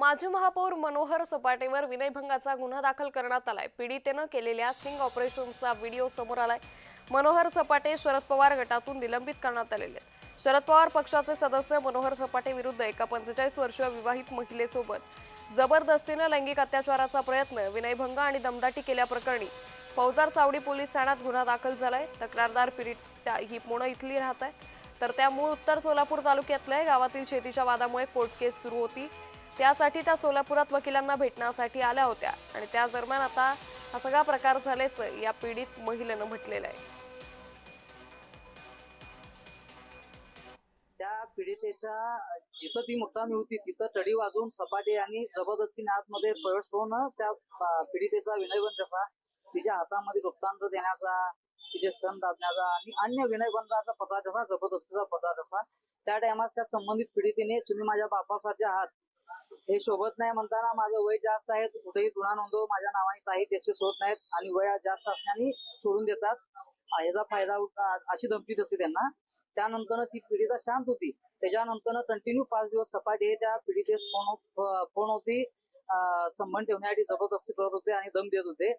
माजी महापौर मनोहर सपाटेवर विनयभंगाचा गुन्हा दाखल करण्यात आलाय. पीडितेनं केलेल्या स्टिंग ऑपरेशनचा व्हिडिओ समोर आलाय. मनोहर सपाटे शरद पवार गटातून निलंबित करण्यात आलेले आहेत. शरद पवार पक्षाचे सदस्य मनोहर सपाटे विरुद्ध एका पंचेचाळीस वर्षीय विवाहित महिलेसोबत जबरदस्तीनं लैंगिक अत्याचाराचा प्रयत्न विनयभंग आणि दमदाटी केल्याप्रकरणी फौजदार चावडी पोलीस ठाण्यात गुन्हा दाखल झालाय. तक्रारदार पीडिता ही पुणे इथली राहत आहे. तर त्या मूळ उत्तर सोलापूर तालुक्यातल्या गावातील शेतीच्या वादामुळे कोर्ट केस सुरू होती. त्यासाठी त्या सोलापुरात वकिलांना भेटण्यासाठी आल्या होत्या. आणि त्या दरम्यान आता हा सगळा प्रकार झाल्याचं या पीडित महिलेनं म्हटलेलं आहे. त्या पीडितेच्या जिथं ती मुक्कामी होती तिथं टडी वाजवून सपाटे आणि जबरदस्तीने आतमध्ये प्रवेश होऊन त्या पीडितेचा विनयबंध तिच्या हातामध्ये वृत्तांत देण्याचा तिचे स्तन दाबण्याचा आणि अन्य विनयबंधाचा पदार्थ कसा जबरदस्तीचा पदार्थ असा त्या टायमास त्या संबंधित पीडितेने तुम्ही माझ्या बापासारखे आहात हे शोभत नाही म्हणताना माझं वय जास्त आहे कुठेही गुन्हा नोंदव माझ्या नावाने काही टेस्टेस होत नाहीत आणि वय जास्त असल्याने सोडून देतात. आ, ह्याचा फायदा अशी धमकी असते त्यांना. त्यानंतर ती पीडिता शांत होती. त्याच्यानंतर कंटिन्यू पाच दिवस सपाटे त्या पीडितेस फोन फोन होती संबंध ठेवण्यासाठी जबरदस्ती करत होते आणि दम देत होते.